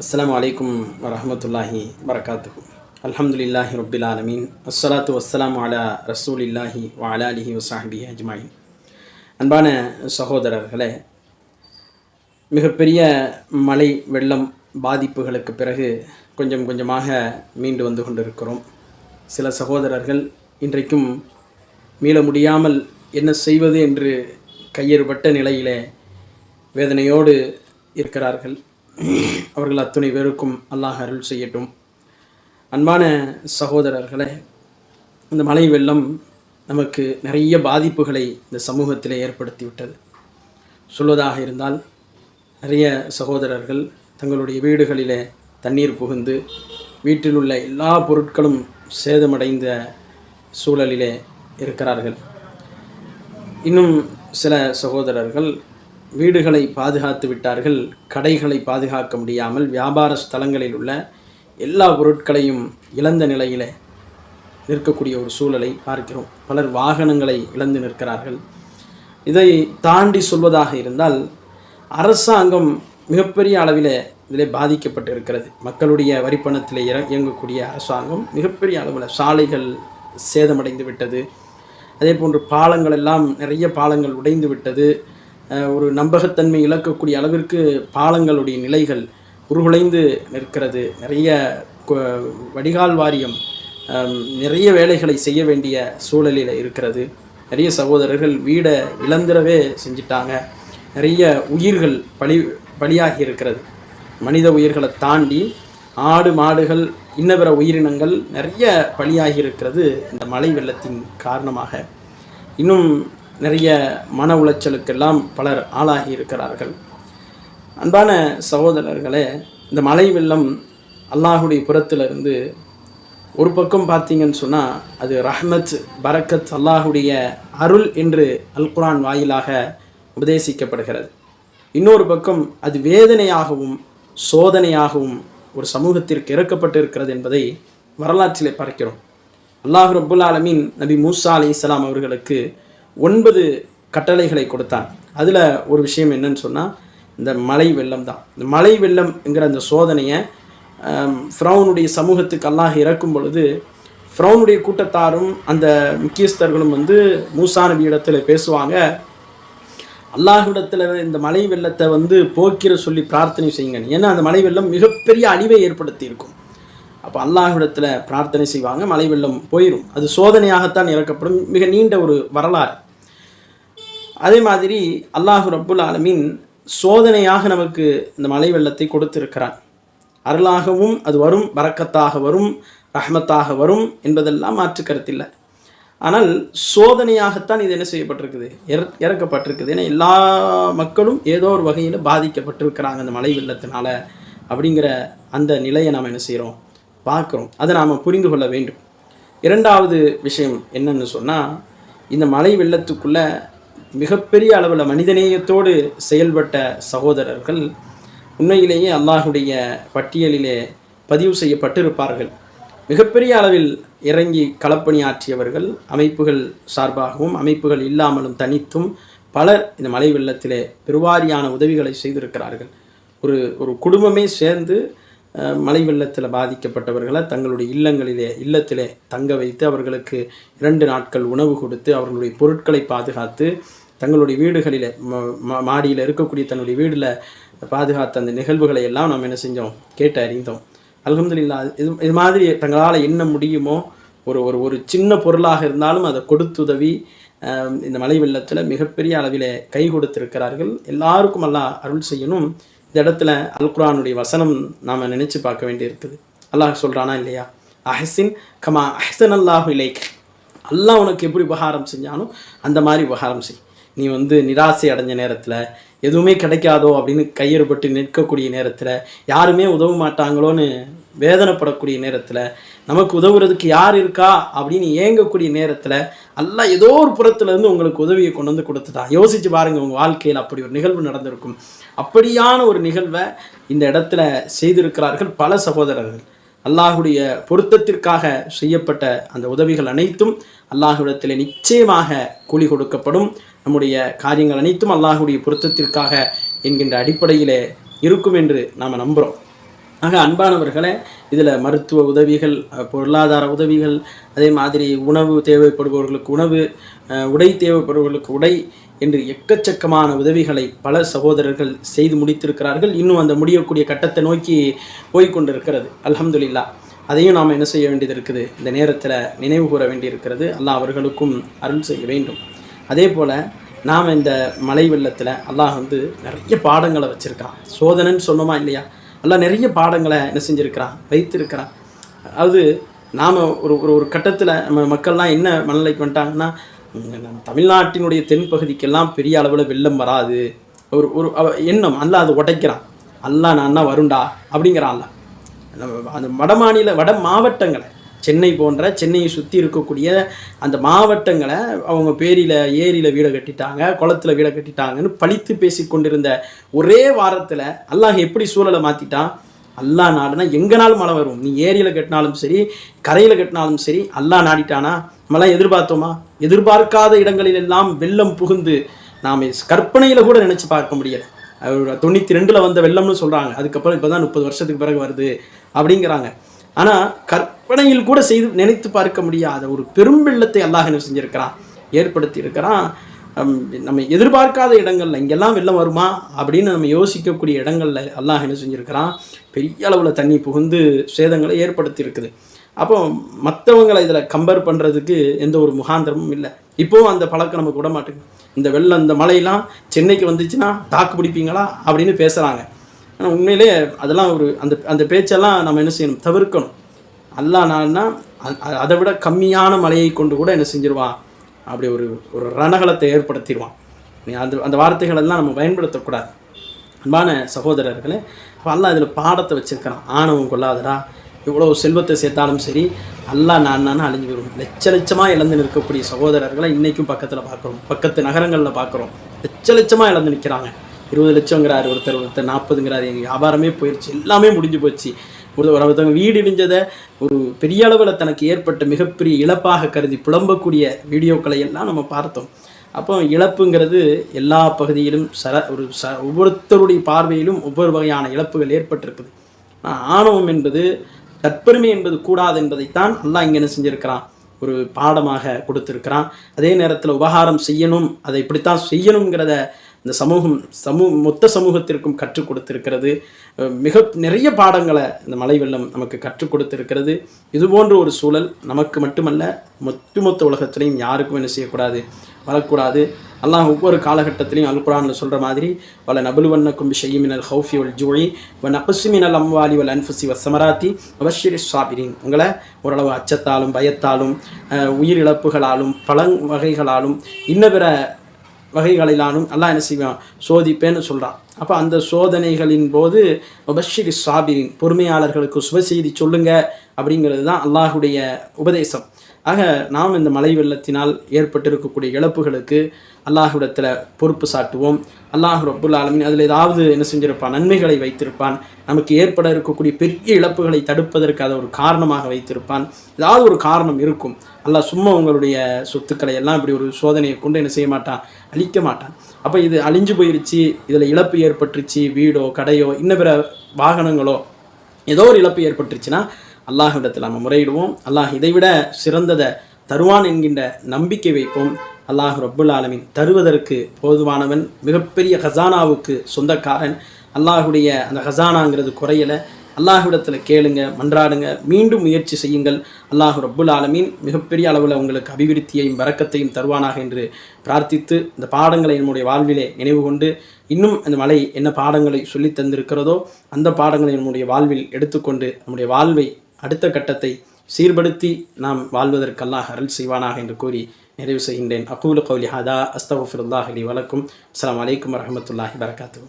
அஸ்லாம் அலைக்கும் வரமத்துல்லாஹி வரகாத்துஹு. அல்ஹம்துலில்லாஹி ரப்பில் ஆலமீன். அஸ்ஸலாத்து வஸ்லாம் அலா ரசூல் இல்லாஹி வாலாலிஹி வசாஹிபி அஜ்மாயின். அன்பான சகோதரர்களே மிகப்பெரிய மழை வெள்ளம் பாதிப்புகளுக்கு பிறகு கொஞ்சம் கொஞ்சமாக மீண்டு வந்து கொண்டிருக்கிறோம். சில சகோதரர்கள் இன்றைக்கும் மீள முடியாமல் என்ன செய்வது என்று கையறுபட்ட நிலையிலே வேதனையோடு இருக்கிறார்கள். அவர்கள் அத்துணை பேருக்கும் அல்லாஹ் அருள் செய்யட்டும். அன்பான சகோதரர்களே இந்த மழை வெள்ளம் நமக்கு நிறைய பாதிப்புகளை இந்த சமூகத்தில் ஏற்படுத்திவிட்டது. சொல்வதாக இருந்தால் நிறைய சகோதரர்கள் தங்களுடைய வீடுகளிலே தண்ணீர் புகுந்து வீட்டில் உள்ள எல்லா பொருட்களும் சேதமடைந்த சூழலிலே இருக்கிறார்கள். இன்னும் சில சகோதரர்கள் வீடுகளை பாதுகாத்து விட்டார்கள் கடைகளை பாதுகாக்க முடியாமல் வியாபார ஸ்தலங்களில் உள்ள எல்லா பொருட்களையும் இழந்த நிலையில் நிற்கக்கூடிய ஒரு சூழலை பார்க்கிறோம். பலர் வாகனங்களை இழந்து நிற்கிறார்கள். இதை தாண்டி சொல்வதாக இருந்தால் அரசாங்கம் மிகப்பெரிய அளவில் இதில் பாதிக்கப்பட்டு இருக்கிறது மக்களுடைய வரிப்பணத்தில் இற இயங்கக்கூடிய அரசாங்கம் மிகப்பெரிய அளவில் சாலைகள் சேதமடைந்து விட்டது. அதே போன்று பாலங்கள் எல்லாம் நிறைய பாலங்கள் உடைந்து விட்டது. ஒரு நம்பகத்தன்மை இழக்கக்கூடிய அளவிற்கு பாலங்களுடைய நிலைகள் உருகுலைந்து நிற்கிறது. நிறைய வடிகால் வாரியம் நிறைய வேலைகளை செய்ய வேண்டிய சூழலில் இருக்கிறது. நிறைய சகோதரர்கள் வீடை இழந்துடவே செஞ்சிட்டாங்க. நிறைய உயிர்கள் பலி பலியாகி இருக்கிறது. மனித உயிர்களை தாண்டி ஆடு மாடுகள் இன்ன பிற உயிரினங்கள் நிறைய பலியாகி இருக்கிறது இந்த மழை வெள்ளத்தின் காரணமாக. இன்னும் நிறைய மன உளைச்சலுக்கெல்லாம் பலர் ஆளாகி இருக்கிறார்கள். அன்பான சகோதரர்களே இந்த மலை வெள்ளம் அல்லாஹுடைய புறத்திலிருந்து ஒரு பக்கம் பார்த்தீங்கன்னு சொன்னால் அது ரஹ்மத் பரக்கத் அல்லாஹுடைய அருள் என்று அல்குரான் வாயிலாக உபதேசிக்கப்படுகிறது. இன்னொரு பக்கம் அது வேதனையாகவும் சோதனையாகவும் ஒரு சமூகத்திற்கு இறக்கப்பட்டு இருக்கிறது என்பதை வரலாற்றிலே பார்க்கிறோம். அல்லாஹ் ரபுல் ஆலமீன் நபி மூசா அலி இஸ்லாம் அவர்களுக்கு ஒன்பது கட்டளைகளை கொடுத்தான். அதில் ஒரு விஷயம் என்னன்னு சொன்னால் இந்த மலை வெள்ளம் தான். இந்த மலை வெள்ளம்ங்கிற அந்த சோதனையை ஃப்ரௌனுடைய சமூகத்துக்கு அல்லாஹ் இறக்கும் பொழுது ஃப்ரௌனுடைய கூட்டத்தாரும் அந்த முக்கியஸ்தர்களும் வந்து மூசா நபி இடத்துல பேசுவாங்க. அல்லாஹ்விடத்தில் இந்த மலை வெள்ளத்தை வந்து போக்கிற சொல்லி பிரார்த்தனை செய்யுங்க. ஏன்னா அந்த மலை வெள்ளம் மிகப்பெரிய அழிவை ஏற்படுத்தி இருக்கும் அப்போ அல்லாஹ்விடத்தில் பிரார்த்தனை செய்வாங்க மலை வெள்ளம் போயிடும் அது சோதனையாகத்தான் இறக்கப்படும். மிக நீண்ட ஒரு வரலாறு. அதே மாதிரி அல்லாஹு ரப்புல் ஆலமின் சோதனையாக நமக்கு இந்த மழை வெள்ளத்தை கொடுத்திருக்கிறான். அருளாகவும் அது வரும் வரக்கத்தாக வரும் ரஹ்மத்தாக வரும் என்பதெல்லாம் மாற்று கருத்தில்லை. ஆனால் சோதனையாகத்தான் இது என்ன செய்யப்பட்டிருக்குது? இற இறக்கப்பட்டிருக்குது. ஏன்னா எல்லா மக்களும் ஏதோ ஒரு வகையில் பாதிக்கப்பட்டிருக்கிறாங்க அந்த மழை வெள்ளத்தினால அப்படிங்கிற அந்த நிலையை நாம் என்ன செய்கிறோம் பார்க்குறோம். அதை நாம் புரிந்து கொள்ள வேண்டும். இரண்டாவது விஷயம் என்னன்னு சொன்னால் இந்த மழை வெள்ளத்துக்குள்ளே மிகப்பெரிய அளவில் மனிதநேயத்தோடு செயல்பட்ட சகோதரர்கள் உண்மையிலேயே அல்லாஹுடைய பட்டியலிலே பதிவு செய்யப்பட்டிருப்பார்கள். மிகப்பெரிய அளவில் இறங்கி களப்பணியாற்றியவர்கள் அமைப்புகள் சார்பாகவும் அமைப்புகள் இல்லாமலும் தனித்தும் பலர் இந்த மலை வெள்ளத்திலே பெருவாரியான உதவிகளை செய்திருக்கிறார்கள். ஒரு ஒரு குடும்பமே சேர்ந்து மழை வெள்ளத்தில் பாதிக்கப்பட்டவர்களை தங்களுடைய இல்லங்களிலே இல்லத்திலே தங்க வைத்து அவர்களுக்கு இரண்டு நாட்கள் உணவு கொடுத்து அவர்களுடைய பொருட்களை பாதுகாத்து தங்களுடைய வீடுகளில் மாடியில் இருக்கக்கூடிய தன்னுடைய வீடில் பாதுகாத்த அந்த நிகழ்வுகளை எல்லாம் நாம் என்ன செஞ்சோம்? கேட்டு அறிந்தோம். அல்ஹம்துலில்லாஹ் இது இது மாதிரி தங்களால் என்ன முடியுமோ ஒரு ஒரு ஒரு சின்ன பொருளாக இருந்தாலும் அதை கொடுத்துதவி இந்த மழை வெள்ளத்தில் மிகப்பெரிய அளவில் கை கொடுத்திருக்கிறார்கள். எல்லாருக்கும் எல்லாம் அருள் செய்யணும். இந்த இடத்துல அல் குரானுடைய வசனம் நாம் நினச்சி பார்க்க வேண்டியிருக்குது. அல்லாஹ் சொல்கிறானா இல்லையா? அஹசின் கமா அஹசன் அல்லாஹு இலைக். அல்லாஹ் உனக்கு எப்படி உபகாரம் செஞ்சானோ அந்த மாதிரி உபகாரம் செய். நீ வந்து நிராசை அடைஞ்ச நேரத்தில் எதுவுமே கிடைக்காதோ அப்படின்னு கையறுபட்டு நிற்கக்கூடிய நேரத்தில் யாருமே உதவ மாட்டாங்களோன்னு வேதனைப்படக்கூடிய நேரத்தில் நமக்கு உதவுறதுக்கு யார் இருக்கா அப்படின்னு ஏங்கக்கூடிய நேரத்தில் அல்லாஹ் ஏதோ ஒரு புறத்துலேருந்து உங்களுக்கு உதவியை கொண்டு வந்து கொடுத்துட்டான். யோசித்து பாருங்கள் உங்கள் வாழ்க்கையில் அப்படி ஒரு நிகழ்வு நடந்திருக்கும். அப்படியான ஒரு நிகழ்வை இந்த இடத்துல செய்திருக்கிறார்கள் பல சகோதரர்கள். அல்லாஹுடைய பொருத்தத்திற்காக செய்யப்பட்ட அந்த உதவிகள் அனைத்தும் அல்லாஹுடத்தில் நிச்சயமாக கூலி கொடுக்கப்படும். நம்முடைய காரியங்கள் அனைத்தும் அல்லாஹுடைய பொருத்தத்திற்காக என்கின்ற அடிப்படையிலே இருக்கும் என்று நாம் நம்புகிறோம் ஆக அன்பானவர்களே இதில் மருத்துவ உதவிகள் பொருளாதார உதவிகள் அதே மாதிரி உணவு தேவைப்படுபவர்களுக்கு உணவு உடை தேவைப்படுபவர்களுக்கு உடை என்று எக்கச்சக்கமான உதவிகளை பல சகோதரர்கள் செய்து முடித்திருக்கிறார்கள். இன்னும் அந்த முடியக்கூடிய கட்டத்தை நோக்கி போய்கொண்டிருக்கிறது. அலமதுல்லா அதையும் நாம் என்ன செய்ய வேண்டியது இருக்குது இந்த நேரத்தில் நினைவு கூற வேண்டியிருக்கிறது. அல்லாஹ் அவர்களுக்கும் அருள் செய்ய வேண்டும். அதே போல் நாம் இந்த மலை வெள்ளத்தில் அல்லாஹ் வந்து நிறைய பாடங்களை வச்சுருக்கான். சோதனைன்னு சொன்னோமா இல்லையா? அல்லாஹ் நிறைய பாடங்களை என்ன செஞ்சுருக்கிறான் வைத்திருக்கிறான். அதாவது நாம் ஒரு ஒரு ஒரு கட்டத்தில் நம்ம மக்கள்லாம் என்ன மனநிலைக்கு வந்துட்டாங்கன்னா நம்ம தமிழ்நாட்டினுடைய தென்பகுதிக்கெல்லாம் பெரிய அளவில் வெள்ளம் வராது. ஒரு ஒரு அவ எண்ணம் அல்ல அதை உடைக்கிறான். அல்லா நான் வருண்டா அப்படிங்கிறான் நம்ம அந்த வட மாநில வட மாவட்டங்களை சென்னை போன்ற சென்னையை சுற்றி இருக்கக்கூடிய அந்த மாவட்டங்களை அவங்க பேரியில் ஏரியில் வீடை கட்டிட்டாங்க குளத்துல வீடை கட்டிட்டாங்கன்னு பழித்து பேசி கொண்டிருந்த ஒரே வாரத்தில் அல்லாஹ் எப்படி சூழலை மாற்றிட்டான் அல்லாஹ் நாடுனா எங்கனாலும் மழை வரும். நீ ஏரியில் கட்டினாலும் சரி கரையில் கட்டினாலும் சரி அல்லாஹ் நாடிட்டானா? நம்மளாம் எதிர்பார்த்தோமா? எதிர்பார்க்காத இடங்களில் எல்லாம் வெள்ளம் புகுந்து நாம் கற்பனையில் கூட நினச்சி பார்க்க முடியலை. தொண்ணூற்றி ரெண்டில் வந்த வெள்ளம்னு சொல்கிறாங்க அதுக்கப்புறம் இப்போ தான் முப்பது வருஷத்துக்கு பிறகு வருது அப்படிங்கிறாங்க. ஆனால் கற்பனையில் கூட செய்து நினைத்து பார்க்க முடியாத ஒரு பெரும் வெள்ளத்தை அல்லாஹ் என்ன செஞ்சுருக்கிறான்? ஏற்படுத்தி இருக்கிறான் நம்ம எதிர்பார்க்காத இடங்கள்ல இங்கெல்லாம் வெள்ளம் வருமா? அப்படின்னு நம்ம யோசிக்கக்கூடிய இடங்களில் அல்லாஹ் என்ன செஞ்சுருக்கிறான்? பெரிய அளவில் தண்ணி புகுந்து சேதங்களை ஏற்படுத்தி இருக்குது அப்போ மற்றவங்களை இதில் கம்பேர் பண்ணுறதுக்கு எந்த ஒரு முகாந்திரமும் இல்லை. இப்போவும் அந்த பழக்கம் நமக்கு விட மாட்டேங்குது இந்த வெள்ளம் இந்த மழையெல்லாம் சென்னைக்கு வந்துச்சுன்னா தாக்கு பிடிப்பீங்களா? அப்படின்னு பேசுகிறாங்க ஆனால் உண்மையிலே அதெல்லாம் ஒரு அந்த அந்த பேச்செல்லாம் நம்ம என்ன செய்யணும்? தவிர்க்கணும். அல்லா நான்னா அதை விட கம்மியான மலையை கொண்டு கூட என்ன செஞ்சிருவான்? அப்படி ஒரு ஒரு ரணகலத்தை ஏற்படுத்திடுவான். நீ அந்த அந்த வார்த்தைகள் எல்லாம் நம்ம பயன்படுத்தக்கூடாது. அன்பான சகோதரர்களே அல்லா இதில் பாடத்தை வச்சுருக்கிறான். ஆணவம் கொள்ளாதடா. இவ்வளோ செல்வத்தை சேர்த்தாலும் சரி அல்லா நான் நான் அழிஞ்சு வரும் லட்ச லட்சமாக இழந்து நிற்கக்கூடிய சகோதரர்களை இன்றைக்கும் பக்கத்தில் பார்க்குறோம். பக்கத்து நகரங்களில் பார்க்குறோம். லட்ச லட்சமாக இழந்து நிற்கிறாங்க இருபது லட்சங்கிறார் ஒருத்தர் ஒருத்தர் நாற்பதுங்கிறார். எங்கள் வியாபாரமே போயிடுச்சு எல்லாமே முடிஞ்சு போச்சு. ஒரு ஒருத்தவங்க வீடு இடிஞ்சதை ஒரு பெரிய அளவில் தனக்கு ஏற்பட்ட மிகப்பெரிய இழப்பாக கருதி புலம்பக்கூடிய வீடியோக்களை எல்லாம் நம்ம பார்த்தோம். அப்போ இழப்புங்கிறது எல்லா பகுதியிலும் சர ஒரு ச ஒவ்வொருத்தருடைய பார்வையிலும் ஒவ்வொரு வகையான இழப்புகள் ஏற்பட்டிருக்குது. ஆனால் ஆணவம் என்பது தற்பெருமை என்பது கூடாது என்பதைத்தான் நல்லா இங்கே என்ன செஞ்சுருக்கிறான்? ஒரு பாடமாக கொடுத்துருக்கிறான். அதே நேரத்தில் உபகாரம் செய்யணும் அதை இப்படித்தான் செய்யணுங்கிறத இந்த சமூகம் சமூ மொத்த சமூகத்திற்கும் கற்றுக் கொடுத்திருக்கிறது. மிக நிறைய பாடங்களை இந்த மழை வெள்ளம் நமக்கு கற்றுக் கொடுத்திருக்கிறது. இது போன்ற ஒரு சூழல் நமக்கு மட்டுமல்ல ஒட்டுமொத்த உலகத்திலையும் யாருக்கும் என்ன செய்யக்கூடாது வரக்கூடாது. அல்லாஹ் ஒவ்வொரு காலகட்டத்திலையும் அல் குரானில் சொல்கிற மாதிரி வல கும்பி ஷைமினல் ஹவுஃபி ஒல் ஜூழி வ நபசுமினல் அம்வாலி வல் அன்ஃபுசி வ சமராத்தி வஷிரி சாபிரின் உங்களை ஓரளவு அச்சத்தாலும் பயத்தாலும் உயிரிழப்புகளாலும் பழங் வகைகளாலும் இன்ன பிற வகைகளிலானும் அல்லாஹ் என்ன செய்வான்? சோதிப்பேன்னு சொல்கிறான் அப்போ அந்த சோதனைகளின் போது பஷிரி சாபிரின் பொறுமையாளர்களுக்கு சுப செய்தி சொல்லுங்க அப்படிங்கிறது தான் அல்லாஹுடைய உபதேசம். ஆக நாம் இந்த மழை வெள்ளத்தினால் ஏற்பட்டிருக்கக்கூடிய இழப்புகளுக்கு அல்லாஹுடத்தில் பொறுப்பு சாட்டுவோம். அல்லாஹ் ரப்புல் ஆலமின் அதில் ஏதாவது என்ன செஞ்சிருப்பான்? நன்மைகளை வைத்திருப்பான். நமக்கு ஏற்பட இருக்கக்கூடிய பெரிய இழப்புகளை தடுப்பதற்கு அதை ஒரு காரணமாக வைத்திருப்பான். ஏதாவது ஒரு காரணம் இருக்கும். அல்லாஹ் சும்மா உங்களுடைய சொத்துக்களை எல்லாம் இப்படி ஒரு சோதனையை கொண்டு என்ன செய்ய மாட்டான்? அழிக்க மாட்டான். அப்போ இது அழிஞ்சு போயிருச்சு. இதில் இழப்பு ஏற்பட்டுருச்சு வீடோ கடையோ இன்ன பிற வாகனங்களோ ஏதோ ஒரு இழப்பு ஏற்பட்டுருச்சுன்னா அல்லாஹிடத்தில் நம்ம முறையிடுவோம். அல்லாஹ் இதைவிட சிறந்ததை தருவான் என்கின்ற நம்பிக்கை வைப்போம். அல்லாஹ் ரப்புல் ஆலமின் தருவதற்கு போதுமானவன் மிகப்பெரிய ஹசானாவுக்கு சொந்தக்காரன். அல்லாஹுடைய அந்த ஹசானாங்கிறது குறையலை. அல்லாஹ்விடத்தில் கேளுங்க மன்றாடுங்க மீண்டும் முயற்சி செய்யுங்கள். அல்லாஹு ரப்புல் ஆலமீன் மிகப்பெரிய அளவில் உங்களுக்கு அபிவிருத்தியையும் வரக்கத்தையும் தருவானாக என்று பிரார்த்தித்து இந்த பாடங்களை என்னுடைய வாழ்விலே நினைவு கொண்டு இன்னும் அந்த மலை என்ன பாடங்களை சொல்லித் தந்திருக்கிறதோ அந்த பாடங்களை நம்முடைய வாழ்வில் எடுத்துக்கொண்டு நம்முடைய வாழ்வை அடுத்த கட்டத்தை சீர்படுத்தி நாம் வாழ்வதற்கு அல்லாஹ் அருள் செய்வானாக என்று கூறி நிறைவு செய்கின்றேன். அகூல கௌலி ஹதா அஸ்தகுஃபிருல்லாஹ் அலி வலக்கும். அஸ்ஸலாமு அலைக்கும் வரஹ்மத்துல்லாஹி வரகாத்துஹு